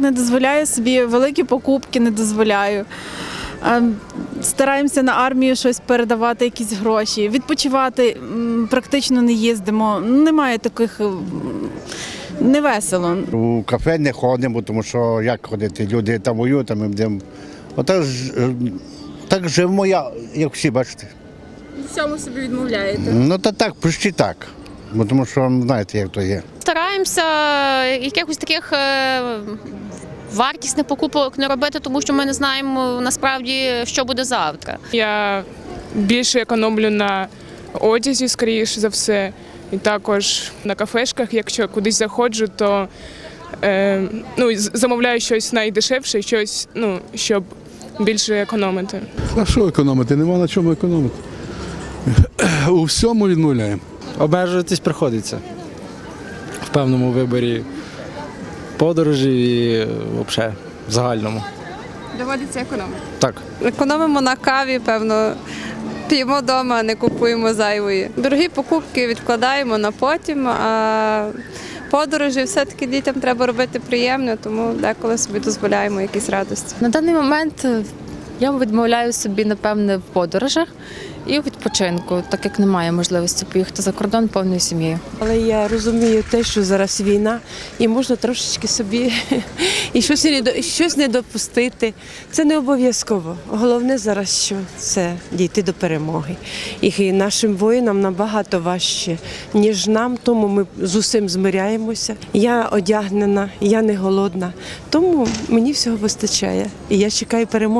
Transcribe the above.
не дозволяю собі великі покупки, не дозволяю. Стараємося на армію щось передавати, якісь гроші. Відпочивати практично не їздимо. Немає таких невесело. У кафе не ходимо, тому що як ходити? Люди там воюють, а ми будемо. Отак ж, е, так живемо, я, як всі бачите. Всьому собі відмовляєте. Ну та так, почти так. Бо тому що знаєте, як то є. Стараємося якихось таких е, вартісних покупок не робити, тому що ми не знаємо насправді, що буде завтра. Я більше економлю на одязі, скоріше за все, і також на кафешках. Якщо кудись заходжу, то е, ну, замовляю щось найдешевше, щось, ну, щоб більше економити. А що економити? Нема на чому економити. У всьому відмовляємо. Обмежуватись приходиться в певному виборі подорожі і взагалі в загальному. Доводиться економити. Так. Економимо на каві, певно. П'ємо вдома, не купуємо зайвої. Дорогі покупки відкладаємо на потім, а подорожі все-таки дітям треба робити приємно, тому деколи собі дозволяємо якісь радості. На даний момент я відмовляю собі, напевне, в подорожах і відпочинку, так як немає можливості поїхати за кордон повною сім'єю. Але я розумію те, що зараз війна, і можна трошечки собі і щось не щось не допустити. Це не обов'язково. Головне зараз, що це дійти до перемоги. І нашим воїнам набагато важче, ніж нам, тому ми з усім змиряємося. Я одягнена, я не голодна, тому мені всього вистачає. І я чекаю перемоги.